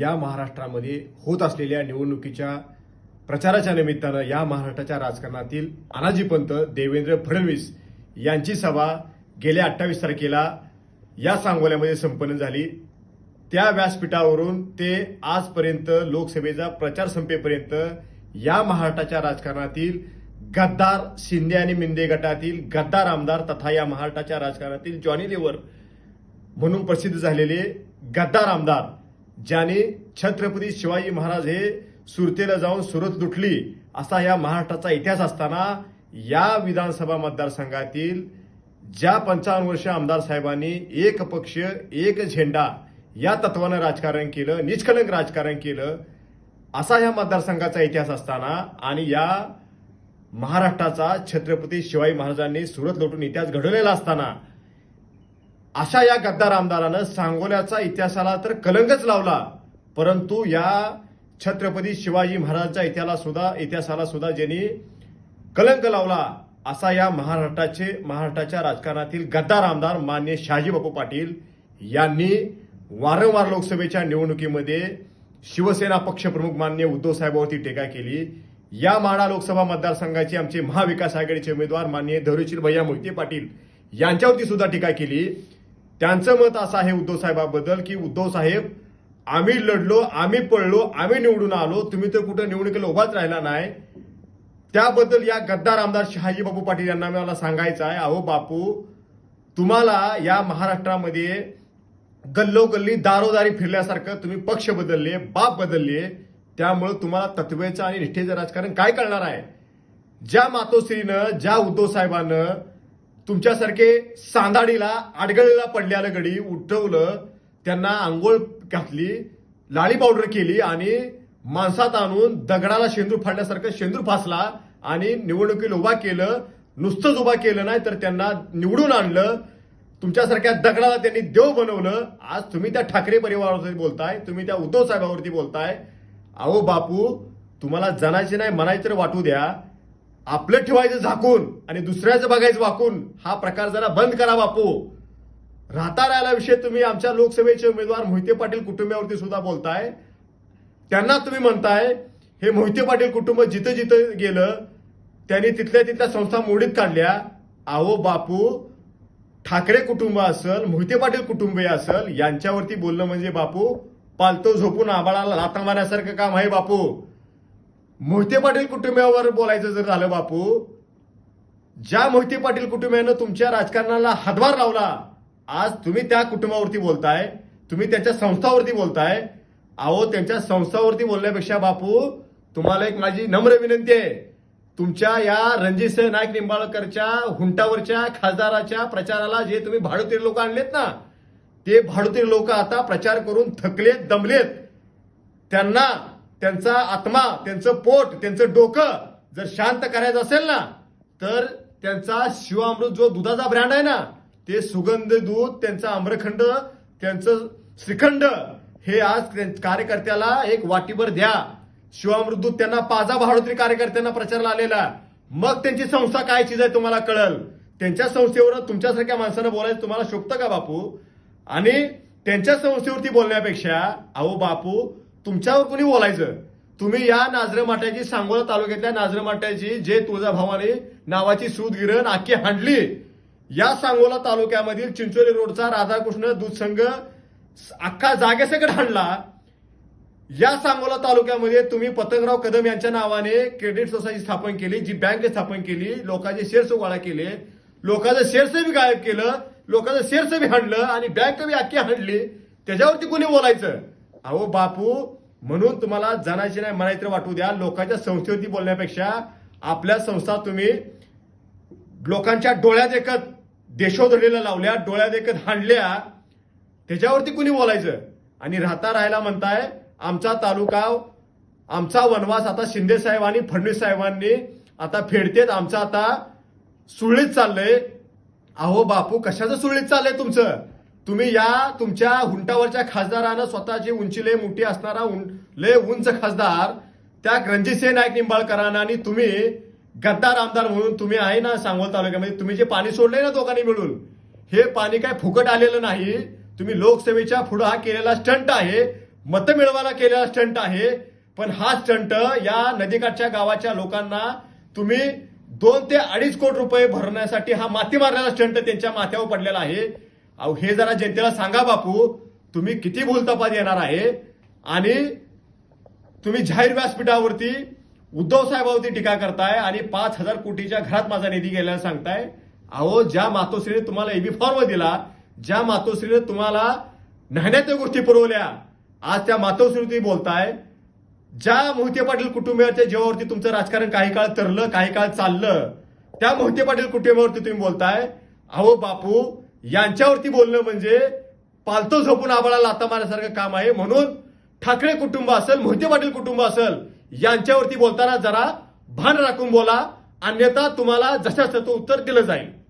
या महाराष्ट्रामध्ये होत असलेल्या निवडणुकीच्या प्रचाराच्या निमित्तानं या महाराष्ट्राच्या राजकारणातील अनाजीपंत देवेंद्र फडणवीस यांची सभा गेल्या अठ्ठावीस तारखेला या सांगोल्यामध्ये संपन्न झाली. त्या व्यासपीठावरून ते आजपर्यंत लोकसभेचा प्रचार संपेपर्यंत या महाराष्ट्राच्या राजकारणातील गद्दार शिंदे आणि मिंदे गटातील गद्दार आमदार तथा या महाराष्ट्राच्या राजकारणातील जॉनी लेवर म्हणून प्रसिद्ध झालेले गद्दार आमदार ज्याने छत्रपती शिवाजी महाराज हे सुरतेला जाऊन सुरत लुटली असा या महाराष्ट्राचा इतिहास असताना या विधानसभा मतदारसंघातील ज्या पंचावन्न वर्ष आमदार साहेबांनी एक पक्ष एक झेंडा या तत्वानं राजकारण केलं निष्कलंक राजकारण केलं असा या मतदारसंघाचा इतिहास असताना आणि या महाराष्ट्राचा छत्रपती शिवाजी महाराजांनी सुरत लुटून इतिहास घडवलेला असताना अशा या गद्दार आमदारानं सांगोल्याचा इतिहासाला तर कलंकच लावला. परंतु या छत्रपती शिवाजी महाराजांच्या इतिहाला सुद्धा इतिहासाला सुद्धा ज्यांनी कलंक लावला असा या महाराष्ट्राचे महाराष्ट्राच्या राजकारणातील गद्दार आमदार मान्य शहाजी बापू पाटील यांनी वारंवार लोकसभेच्या निवडणुकीमध्ये शिवसेना पक्षप्रमुख मान्य उद्धव साहेबांवरती टीका केली. या माडा लोकसभा मतदारसंघाचे आमचे महाविकास आघाडीचे उमेदवार मान्य धैर्यशील भैया मोहिते पाटील यांच्यावरती सुद्धा टीका केली. त्यांचं मत असं आहे उद्धव साहेबाबद्दल की उद्धव साहेब आम्ही लढलो आम्ही पळलो आम्ही निवडून आलो तुम्ही तर कुठं निवडणुकीला उभाच राहिला नाही. त्याबद्दल या गद्दार आमदार शहाजी बापू पाटील यांना मला सांगायचं आहे अहो बापू तुम्हाला या महाराष्ट्रामध्ये गल्लोगल्ली दारोदारी फिरल्यासारखं तुम्ही पक्ष बदलले बाप बदलले त्यामुळे तुम्हाला तत्वेचं आणि निष्ठेचं राजकारण काय कळणार आहे? ज्या मातोश्रीनं ज्या उद्धव साहेबानं तुमच्यासारखे सांदाडीला आडगळीला पडल्याला गडी उठवलं त्यांना आंघोळ घातली लाळी पावडर केली आणि माणसात आणून दगडाला शेंदूर फाडल्यासारखं शेंदूर फासला आणि निवडणुकीला उभा केलं नुसतंच उभा केलं नाही तर त्यांना निवडून आणलं तुमच्यासारख्या दगडाला त्यांनी देव बनवलं. आज तुम्ही त्या ठाकरे परिवारावरती बोलताय तुम्ही त्या उद्धव साहेबावरती बोलताय. अहो बापू तुम्हाला जनायचे नाही म्हणायचं तर वाटू द्या. आपलं ठेवायचं झाकून आणि दुसऱ्याचं बघायचं वाकून हा प्रकार जरा बंद करा बापू. राहता राहिला विषय तुम्ही आमच्या लोकसभेचे उमेदवार मोहिते पाटील कुटुंबावरती सुद्धा बोलताय. त्यांना तुम्ही म्हणताय हे मोहिते पाटील कुटुंब जिथं जिथं गेलं त्यांनी तिथल्या तिथल्या संस्था मोडीत काढल्या. अहो बापू ठाकरे कुटुंब असल मोहिते पाटील कुटुंबीय असल यांच्यावरती बोलणं म्हणजे बापू पालतो झोपून आबाळाला लाथा मारण्यासारखं काम आहे बापू. मोहिते पाटील कुटुंबावर बोलायचं जर झालं बापू ज्या मोहिते पाटील कुटुंबियानं तुमच्या राजकारणाला हातभार लावला आज तुम्ही त्या कुटुंबावरती बोलताय तुम्ही त्यांच्या संस्थावरती बोलताय. अहो त्यांच्या संस्थावरती बोलण्यापेक्षा बापू तुम्हाला एक माझी नम्र विनंती आहे. तुमच्या या रणजितसिंह नाईक निंबाळकरच्या हुंटावरच्या खासदाराच्या प्रचाराला जे तुम्ही भाडुतीर लोक आणलेत ना ते भाडुतीर लोक आता प्रचार करून थकलेत दमलेत. त्यांना त्यांचा आत्मा त्यांचं पोट त्यांचं डोकं जर शांत करायचं असेल ना तर त्यांचा शिवामृत जो दुधाचा ब्रँड आहे ना ते सुगंध दूध त्यांचा आम्रखंड त्यांचं श्रीखंड हे आज कार्यकर्त्याला एक वाटीभर द्या. शिवामृत दूध त्यांना पाजा भाडोत्री कार्यकर्त्यांना प्रचाराला आलेला. मग त्यांची संस्था काय चीज आहे तुम्हाला कळल? त्यांच्या संस्थेवर तुमच्यासारख्या माणसानं बोलायचं तुम्हाला शोभतं का बापू? आणि त्यांच्या संस्थेवरती बोलण्यापेक्षा अहो बापू तुमच्यावर कुणी बोलायचं? तुम्ही या नाजरं माट्याची सांगोला तालुक्यातल्या नाजरे माट्याची जे तुळजाभवानी नावाची सूत गिरण आखी हांडली या सांगोला तालुक्यामधील चिंचोली रोडचा राधाकृष्ण दूध संघ अख्खा जागेसकट हाणला. या सांगोला तालुक्यामध्ये तुम्ही पतंगराव कदम यांच्या नावाने क्रेडिट सोसायटी स्थापन केली जी बँक स्थापन केली लोकांचे शेअर्स गोळा केले लोकांचं शेअर्स बी गायब केलं लोकांचं शेअर्स बी हाणलं आणि बँक बी अख्खी हाणली. त्याच्यावरती कोणी बोलायचं? अहो बापू म्हणून तुम्हाला जाण्याची नाही म्हणायचं वाटू द्या. लोकांच्या संस्थेवरती बोलण्यापेक्षा आपल्या संस्था तुम्ही लोकांच्या डोळ्यात एकत देशोधडीला लावल्या डोळ्यात एकत हाणल्या त्याच्यावरती कुणी बोलायचं? आणि राहता राहायला म्हणताय आमचा तालुका आमचा वनवास आता शिंदे साहेबांनी आणि फडणवीस साहेबांनी आता फेडतेत. आमचा आता सुरळीत चाललंय. अहो बापू कशाचं सुरळीत चाललंय तुमचं? तुम्ही या तुमच्या हुंटावरच्या खासदारानं स्वतःची उंची लय मोठी असणारा लय उंच खासदार त्या रणजितसिंह नाईक निंबाळकरांना आणि तुम्ही गद्दार आमदार म्हणून तुम्ही आहे ना सांगोल तालुक्यामध्ये. तुम्ही जे पाणी सोडले ना दोघांनी मिळून हे पाणी काय फुकट आलेलं नाही. तुम्ही लोकसेवेच्या पुढे हा केलेला स्टंट आहे मतं मिळवायला केलेला स्टंट आहे पण हा स्टंट या नदीकाठच्या गावाच्या लोकांना तुम्ही दोन ते अडीच कोटी रुपये भरण्यासाठी हा माती मारलेला स्टंट त्यांच्या माथ्यावर पडलेला आहे. अहो हे जरा जनतेला सांगा बापू तुम्ही किती भूलतपात येणार आहे? आणि तुम्ही जाहीर व्यासपीठावरती उद्धव साहेबावरती टीका करताय आणि पाच हजार कोटीच्या घरात माझा निधी गेल्याला सांगताय. अहो ज्या मातोश्रीने तुम्हाला एबी फॉर्म दिला ज्या मातोश्रीने तुम्हाला नाण्याच्या गोष्टी पुरवल्या आज त्या मातोश्रीवरती बोलताय. ज्या मोहिते पाटील कुटुंबियाच्या जीवावरती तुमचं राजकारण काही काळ तरलं काही काळ चाललं त्या मोहिते पाटील कुटुंबावरती तुम्ही बोलताय. अहो बापू यांच्यावरती बोलणं म्हणजे पालतो झोपून आबाळा लाता मारण्यासारखं काम आहे. म्हणून ठाकरे कुटुंब असेल मोहिते पाटील कुटुंब असेल यांच्यावरती बोलताना जरा भान राखून बोला. अन्यथा तुम्हाला जशाच तो उत्तर दिलं जाईल.